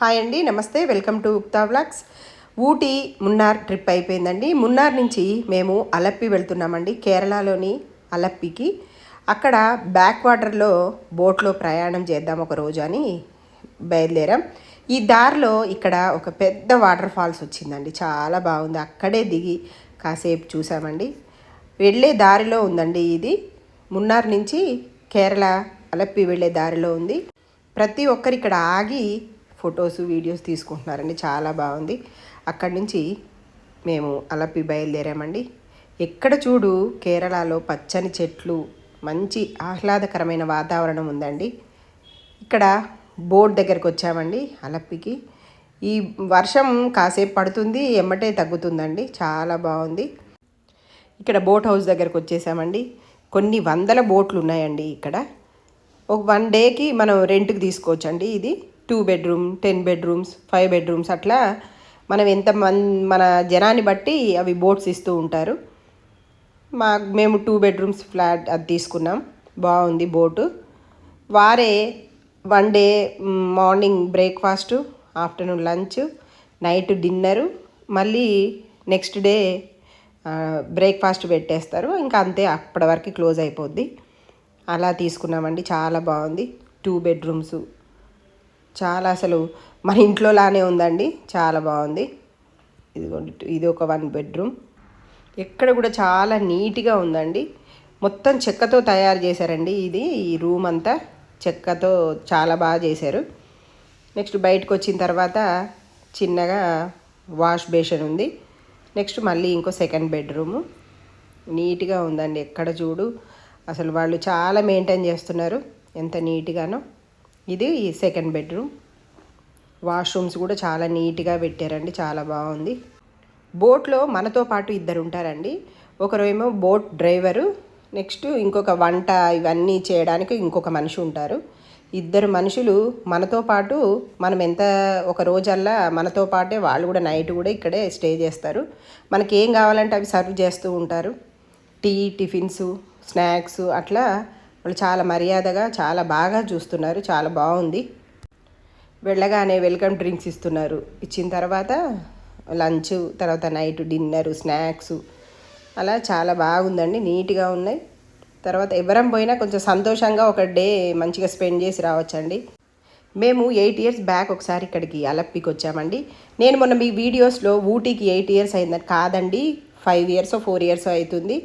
Hi అండి నమస్తే welcome to ఉక్తా vlogs. Ooty Munnar trip అయిపోయిందండి. మున్నార్ నుంచి మేము అలప్పి వెళ్తున్నామండి కేరళలోని అలప్పికి. అక్కడ బ్యాక్ వాటర్లో బోట్లో ప్రయాణం చేద్దాం ఒక రోజు అని బయలుదేరాం. ఈ దారిలో ఇక్కడ ఒక పెద్ద వాటర్ ఫాల్స్ వచ్చిందండి చాలా బాగుంది. అక్కడే దిగి కాసేపు చూసామండి. వెళ్ళే దారిలో ఉందండి ఇది. మున్నార్ నుంచి కేరళ అలప్పి వెళ్ళే దారిలో ఉంది. ప్రతి ఒక్కరు ఇక్కడ ఆగి ఫొటోస్ వీడియోస్ తీసుకుంటున్నారండి. చాలా బాగుంది. అక్కడి నుంచి మేము అలప్పి బయలుదేరామండి. ఎక్కడ చూడు కేరళలో పచ్చని చెట్లు మంచి ఆహ్లాదకరమైన వాతావరణం ఉందండి. ఇక్కడ బోట్ దగ్గరికి వచ్చామండి అలప్పికి ఈ వర్షం కాసేపు పడుతుంది ఎమ్మటే తగ్గుతుందండి. చాలా బాగుంది. ఇక్కడ బోట్ హౌస్ దగ్గరకు వచ్చేసామండి. కొన్ని వందల బోట్లు ఉన్నాయండి ఇక్కడ. ఒక వన్ డేకి మనం రెంట్కి తీసుకోవచ్చండి ఇది. Two bedroom ten bedrooms five bedrooms అట్లా మనం ఎంత మన్ మన జనాన్ని బట్టి అవి బోట్స్ ఇస్తూ ఉంటారు. మా మేము టూ బెడ్రూమ్స్ ఫ్లాట్ అది తీసుకున్నాం. బాగుంది బోటు. వారే one day morning breakfast afternoon lunch night dinner మళ్ళీ నెక్స్ట్ డే బ్రేక్ఫాస్ట్ పెట్టేస్తారు. ఇంకా అంతే అప్పటి వరకు క్లోజ్ అయిపోద్ది. అలా తీసుకున్నామండి. చాలా బాగుంది. టూ బెడ్రూమ్స్ చాలా అసలు మన ఇంట్లో లానే ఉందండి. చాలా బాగుంది. ఇదిగోండి ఇది ఒక వన్ బెడ్రూమ్. ఎక్కడ కూడా చాలా నీట్గా ఉందండి. మొత్తం చెక్కతో తయారు చేశారండి ఇది. ఈ రూమ్ అంతా చెక్కతో చాలా బాగా చేశారు. నెక్స్ట్ బయటకు వచ్చిన తర్వాత చిన్నగా వాష్ బేషన్ ఉంది. నెక్స్ట్ మళ్ళీ ఇంకో సెకండ్ బెడ్రూము. నీట్గా ఉందండి. ఎక్కడ చూడు. అసలు వాళ్ళు చాలా మెయింటైన్ చేస్తున్నారు. ఎంత నీట్గానో. ఇది సెకండ్ బెడ్రూమ్ వాష్రూమ్స్ కూడా చాలా నీట్గా పెట్టారండి చాలా బాగుంది. బోట్లో మనతో పాటు ఇద్దరు ఉంటారండి. ఒకరేమో బోట్ డ్రైవరు నెక్స్ట్ ఇంకొక వంట ఇవన్నీ చేయడానికి ఇంకొక మనిషి ఉంటారు. ఇద్దరు మనుషులు మనతో పాటు మనం ఎంత ఒక రోజల్లా మనతో పాటే వాళ్ళు కూడా నైట్ కూడా ఇక్కడే స్టే చేస్తారు. మనకి ఏం కావాలంటే అవి సర్వ్ చేస్తూ ఉంటారు. టీ టిఫిన్స్ స్నాక్స్ అట్లా వాళ్ళు చాలా మర్యాదగా చాలా బాగా చూస్తున్నారు చాలా బాగుంది. వెళ్ళగానే వెల్కమ్ డ్రింక్స్ ఇస్తున్నారు. ఇచ్చిన తర్వాత లంచ్ తర్వాత నైట్ డిన్నర్ స్నాక్స్ అలా చాలా బాగుందండి నీట్గా ఉన్నాయి. తర్వాత ఎవరం పోయినా కొంచెం సంతోషంగా ఒక డే మంచిగా స్పెండ్ చేసి రావచ్చండి. మేము ఎయిట్ ఇయర్స్ బ్యాక్ ఒకసారి ఇక్కడికి అలప్పికి వచ్చామండి. నేను మొన్న మీ వీడియోస్లో ఊటీకి ఎయిట్ ఇయర్స్ అయిందని కాదండి ఫైవ్ ఇయర్స్ ఫోర్ ఇయర్స్ అవుతుంది.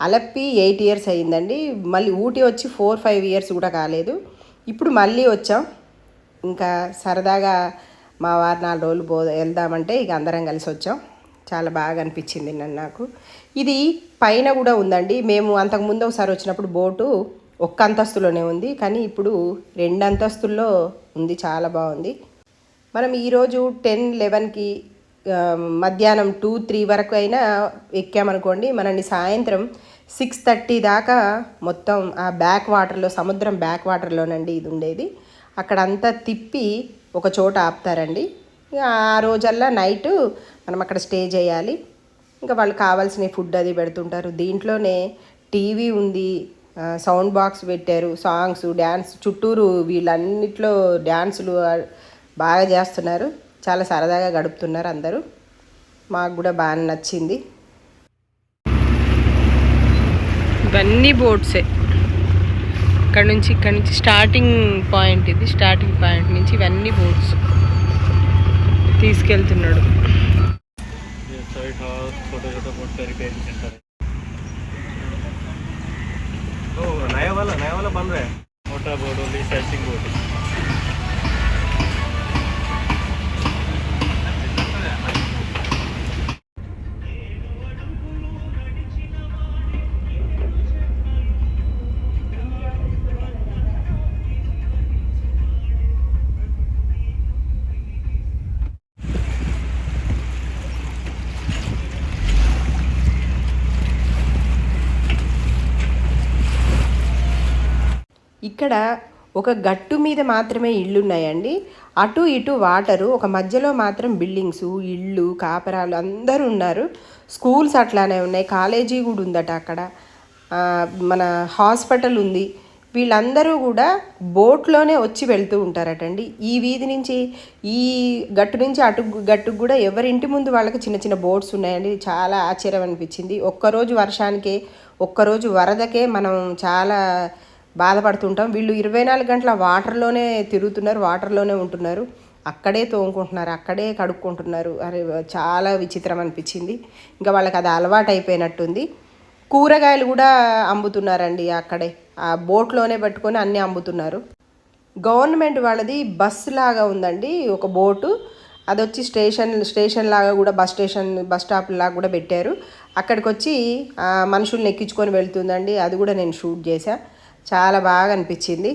అలప్పి ఎయిట్ ఇయర్స్ అయిందండి మళ్ళీ ఊటీ వచ్చి ఫోర్ ఫైవ్ ఇయర్స్ కూడా కాలేదు. ఇప్పుడు మళ్ళీ వచ్చాం. ఇంకా సరదాగా మా వారు నాలుగు రోజులు బో వెళ్దామంటే ఇక అందరం కలిసి వచ్చాం. చాలా బాగా అనిపించింది నన్ను నాకు. ఇది పైన కూడా ఉందండి. మేము అంతకుముందు ఒకసారి వచ్చినప్పుడు బోటు ఒక్క అంతస్తులోనే ఉంది. కానీ ఇప్పుడు రెండు అంతస్తుల్లో ఉంది. చాలా బాగుంది. మనం ఈరోజు టెన్ లెవెన్కి మధ్యాహ్నం టూ త్రీ వరకు అయినా ఎక్కామనుకోండి మనల్ని సాయంత్రం సిక్స్ థర్టీ దాకా మొత్తం ఆ బ్యాక్ వాటర్లో సముద్రం బ్యాక్ వాటర్లోనండి ఇది ఉండేది. అక్కడంతా తిప్పి ఒక చోట ఆపుతారండి. ఆ రోజల్లా నైటు మనం అక్కడ స్టే చేయాలి. ఇంకా వాళ్ళు కావాల్సిన ఫుడ్ అది పెడుతుంటారు. దీంట్లోనే టీవీ ఉంది సౌండ్ బాక్స్ పెట్టారు సాంగ్స్ డ్యాన్స్ చుట్టూరు వీళ్ళన్నిట్లో డ్యాన్సులు బాగా చేస్తున్నారు. చాలా సరదాగా గడుపుతున్నారు అందరూ. మాకు కూడా బాగా నచ్చింది. ఇవన్నీ బోట్సే. ఇక్కడ నుంచి ఇక్కడ నుంచి స్టార్టింగ్ పాయింట్ ఇది స్టార్టింగ్ పాయింట్ నుంచి ఇవన్నీ బోట్స్. తీసుకెళ్తున్నాడు. నయా నయా బంద్ సర్చింగ్ ఇక్కడ ఒక గట్టు మీద మాత్రమే ఇళ్ళు ఉన్నాయండి అటు ఇటు వాటరు ఒక మధ్యలో మాత్రం బిల్డింగ్స్ ఇళ్ళు కాపరాలు అందరూ ఉన్నారు. స్కూల్స్ అట్లానే ఉన్నాయి. కాలేజీ కూడా ఉందట అక్కడ. మన హాస్పిటల్ ఉంది. వీళ్ళందరూ కూడా బోట్లోనే వచ్చి వెళ్తూ ఉంటారటండి. ఈ వీధి నుంచి ఈ గట్టు నుంచి అటు గట్టుకు కూడా ఎవరింటి ముందు వాళ్ళకి చిన్న చిన్న బోట్స్ ఉన్నాయండి. చాలా ఆశ్చర్యం అనిపించింది. ఒక్కరోజు వర్షానికే ఒక్కరోజు వరదకే మనం చాలా బాధపడుతుంటాం. వీళ్ళు ఇరవై నాలుగు గంటల వాటర్లోనే తిరుగుతున్నారు వాటర్లోనే ఉంటున్నారు. అక్కడే తోముకుంటున్నారు అక్కడే కడుక్కుంటున్నారు. అరే చాలా విచిత్రం అనిపించింది. ఇంకా వాళ్ళకి అది అలవాటు అయిపోయినట్టుంది. కూరగాయలు కూడా అమ్ముతున్నారండి అక్కడే. ఆ బోట్లోనే పట్టుకొని అన్నీ అమ్ముతున్నారు. గవర్నమెంట్ వాళ్ళది బస్సు లాగా ఉందండి ఒక బోటు. అది వచ్చి స్టేషన్ స్టేషన్ లాగా కూడా బస్ స్టేషన్ బస్ స్టాప్ లాగా కూడా పెట్టారు. అక్కడికి వచ్చి మనుషుల్ని ఎక్కించుకొని వెళ్తుందండి. అది కూడా నేను షూట్ చేశా. చాలా బాగా అనిపించింది.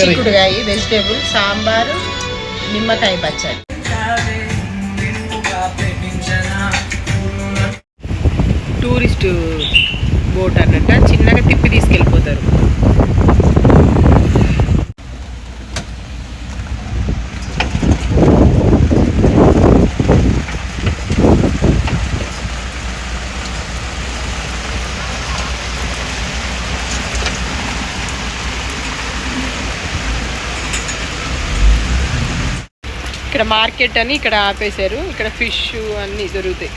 చిక్కుడుగాయ వెజిటేబుల్ సాంబారు నిమ్మకాయ పచ్చడి. టూరిస్ట్ బోట్ అన్నట్టు చిన్నగా తిప్పి తీసుకెళ్ళిపోతారు. ఇక్కడ మార్కెట్ అని ఇక్కడ ఆపేశారు. ఇక్కడ ఫిష్ అన్నీ దొరుకుతాయి.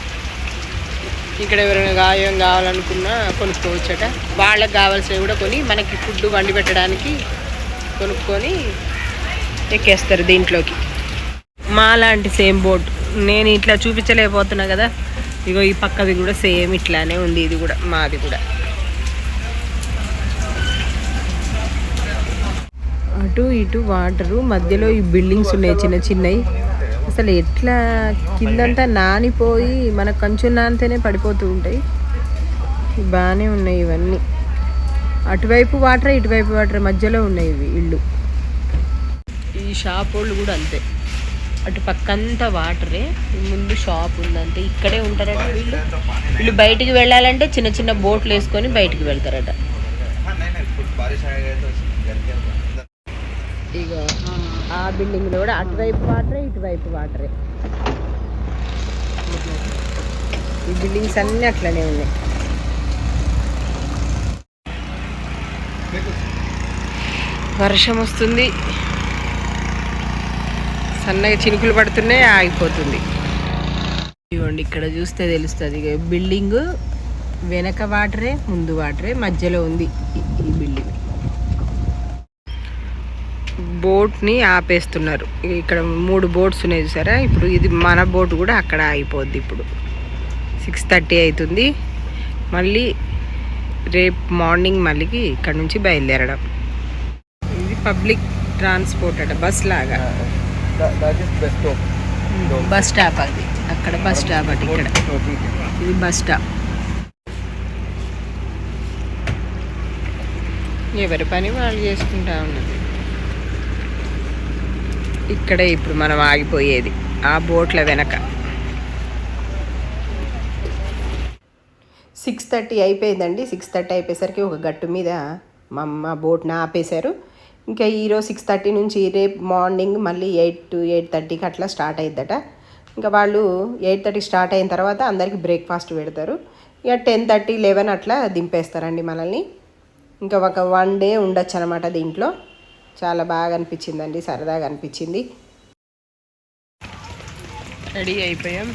ఇక్కడ ఎవరైనా గాయం కావాలనుకున్నా కొనుక్కోవచ్చట. వాళ్ళకి కావాల్సినవి కూడా కొని మనకి ఫుడ్ వండి పెట్టడానికి కొనుక్కొని ఎక్కేస్తారు దీంట్లోకి. మా లాంటి సేమ్ బోట్. నేను ఇట్లా చూపించలేకపోతున్నా కదా. ఇగో ఈ పక్కది కూడా సేమ్ ఇట్లానే ఉంది. ఇది కూడా మాది కూడా. అటు ఇటు వాటరు మధ్యలో ఈ బిల్డింగ్స్ ఉన్నాయి చిన్న చిన్నవి అసలు ఎట్లా కిందంతా నానిపోయి మన కంచు నానితేనే పడిపోతూ ఉంటాయి. బాగానే ఉన్నాయి ఇవన్నీ. అటువైపు వాటర్ ఇటువైపు వాటర్ మధ్యలో ఉన్నాయి ఇవి ఇల్లు ఈ షాప్ వాళ్ళు కూడా అంతే. అటు పక్కంతా వాటరే ముందు షాప్ ఉందంతే. ఇక్కడే ఉంటారట వీళ్ళు. వీళ్ళు బయటికి వెళ్ళాలంటే చిన్న చిన్న బోట్లు వేసుకొని బయటికి వెళ్తారట. ఆ బిల్డింగ్లో కూడా అటువైపు వాటరే ఇటువైపు వాటరే. ఈ బిల్డింగ్స్ అన్నీ అట్లనే ఉన్నాయి. వర్షం వస్తుంది. సన్నగా చినుకులు పడుతున్నాయి ఆగిపోతుంది. ఇవ్వండి ఇక్కడ చూస్తే తెలుస్తుంది. బిల్డింగ్ వెనక వాటరే ముందు వాటరే మధ్యలో ఉంది ఈ బిల్డింగ్. బోట్ని ఆపేస్తున్నారు. ఇక్కడ మూడు బోట్స్ ఉన్నాయి చూసారా? ఇప్పుడు ఇది మన బోట్ కూడా అక్కడ ఆగిపోద్ది ఇప్పుడు. సిక్స్ థర్టీ అవుతుంది మళ్ళీ రేపు మార్నింగ్ మళ్ళీకి ఇక్కడ నుంచి బయలుదేరడం. ఇది పబ్లిక్ ట్రాన్స్పోర్ట్ అట బస్ లాగా. బస్ స్టాప్ అది. అక్కడ బస్ స్టాప్ అటు ఇక్కడ. ఇది బస్ స్టాప్. ఎవరి పని వాళ్ళు చేసుకుంటా ఉన్నారు. ఇక్కడే ఇప్పుడు మనం ఆగిపోయేది ఆ బోట్ల వెనక. సిక్స్ థర్టీ అయిపోయిందండి. సిక్స్ థర్టీ అయిపోయేసరికి ఒక గట్టు మీద మా అమ్మ బోట్ని ఆపేశారు. ఇంకా ఈరోజు సిక్స్ థర్టీ నుంచి రేపు మార్నింగ్ మళ్ళీ ఎయిట్ టు ఎయిట్ థర్టీకి అట్లా స్టార్ట్ అయిద్దట. ఇంకా వాళ్ళు ఎయిట్ థర్టీ స్టార్ట్ అయిన తర్వాత అందరికి బ్రేక్ఫాస్ట్ పెడతారు. ఇక టెన్ థర్టీ లెవెన్ అట్లా దింపేస్తారండి మనల్ని. ఇంకా ఒక వన్ డే ఉండొచ్చు అనమాట దీంట్లో. చాలా బాగా అనిపించిందండి సరదాగా అనిపించింది. రెడీ అయిపోయాం.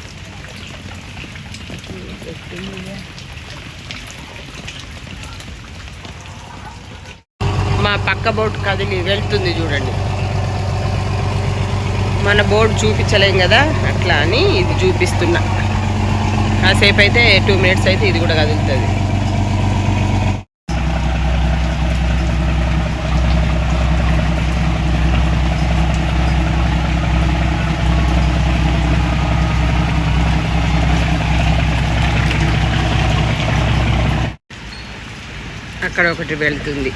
మా పక్క బోట్ కదిలి వెళ్తుంది చూడండి. మన బోర్డు చూపించలేం కదా అట్లా అని ఇది చూపిస్తున్నా. కాసేపు అయితే టూ మినిట్స్ అయితే ఇది కూడా కదులుతుంది. అక్కడ ఒకటి వెళ్తుంది.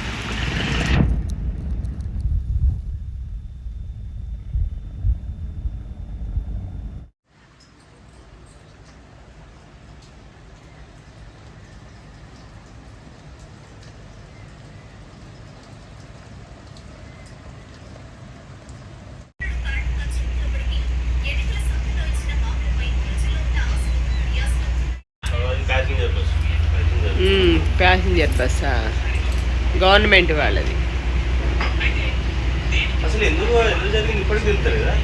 ప్యాసింజర్ బస్సా గవర్నమెంట్ వాళ్ళది. అసలు ఎందుకు ఎందుకు జరిగింది? ఇప్పటికి తెలుస్తుంది కదా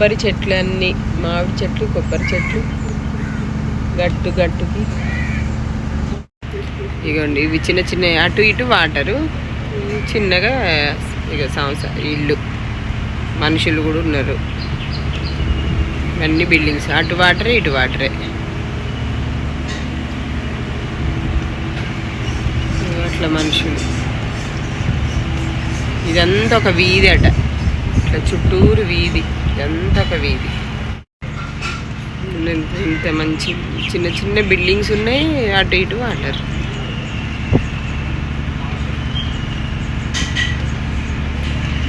కొబ్బరి చెట్లు అన్నీ మామిడి చెట్లు కొబ్బరి చెట్లు. గట్టు గట్టుకి. ఇగోండి ఇవి చిన్న చిన్న అటు ఇటు వాటరు. చిన్నగా ఇక సంవత్సరం ఇల్లు. మనుషులు కూడా ఉన్నారు. అన్ని బిల్డింగ్స్ అటు వాటరే ఇటు వాటరే. అట్లా మనుషులు. ఇదంతా ఒక వీధి అట. ఇట్లా చుట్టూరు వీధి. ఒక వీధి. ఇంత మంచి చిన్న చిన్న బిల్డింగ్స్ ఉన్నాయి అటు ఇటు వాటర్.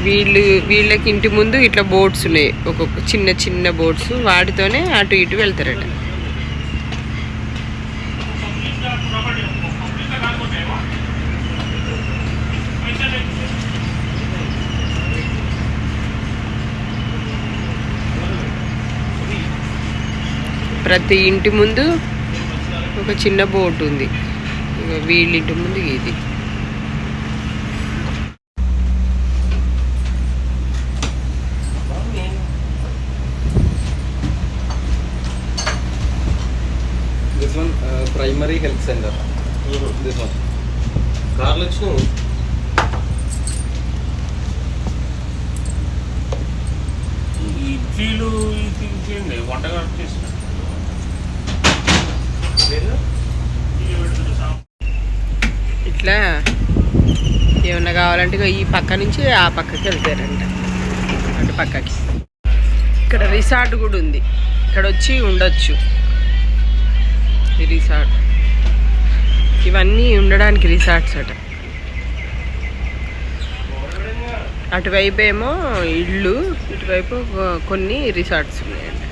వీళ్ళు వీళ్ళకి ఇంటి ముందు ఇట్లా బోట్స్ ఉన్నాయి. ఒక్కొక్క చిన్న చిన్న బోట్స్ వాటితోనే అటు ఇటు వెళ్తారట. ప్రతి ఇంటి ముందు ఒక చిన్న బోట్ ఉంది ఇక వీళ్ళ ఇంటి ముందు ఇది This one, primary health center. This one. కార్లు వచ్చినావు ఈ ఇడ్లీలు ఇది ఇచ్చేయండి వంటగా కావాలంటే ఈ పక్క నుంచి ఆ పక్కకి వెళ్తారంట. అటు పక్కకి. ఇక్కడ రిసార్ట్ కూడా ఉంది. ఇక్కడ వచ్చి ఉండొచ్చు. ఈ రిసార్ట్. ఇవన్నీ ఉండడానికి రిసార్ట్స్ అట. అటువైపు ఏమో ఇళ్ళు ఇటువైపు కొన్ని రిసార్ట్స్ ఉన్నాయండి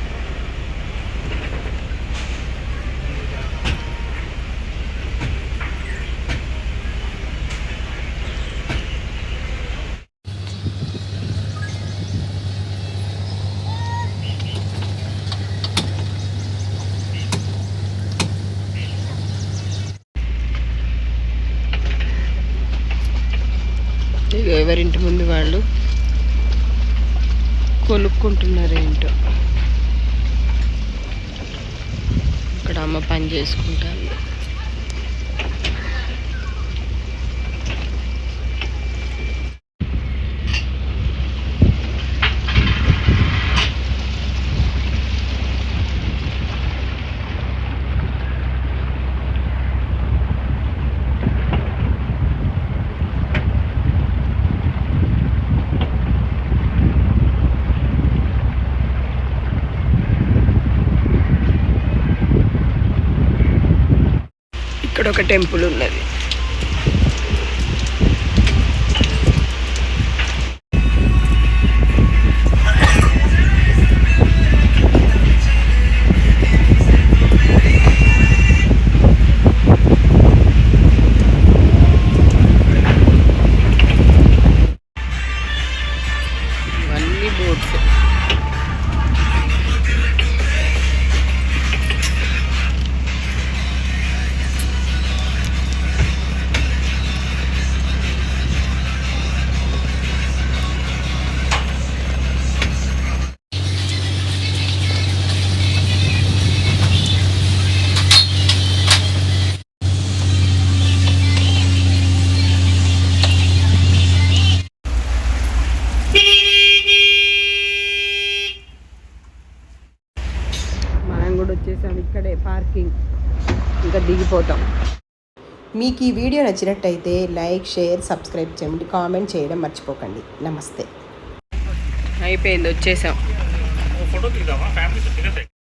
ఇక ఎవరింటి ముందు వాళ్ళు కొనుక్కుంటున్నారు ఏంటో ఇక్కడ అమ్మ పని చేసుకుంటాను ఇక్కడ ఒక టెంపుల్ ఉన్నది. ట్రెక్కింగ్ ఇంకా దిగిపోతాం. మీకు ఈ వీడియో నచ్చినట్టయితే లైక్ షేర్ సబ్స్క్రైబ్ చేయండి. కామెంట్ చేయడం మర్చిపోకండి. నమస్తే. అయిపోయింది వచ్చేసాం.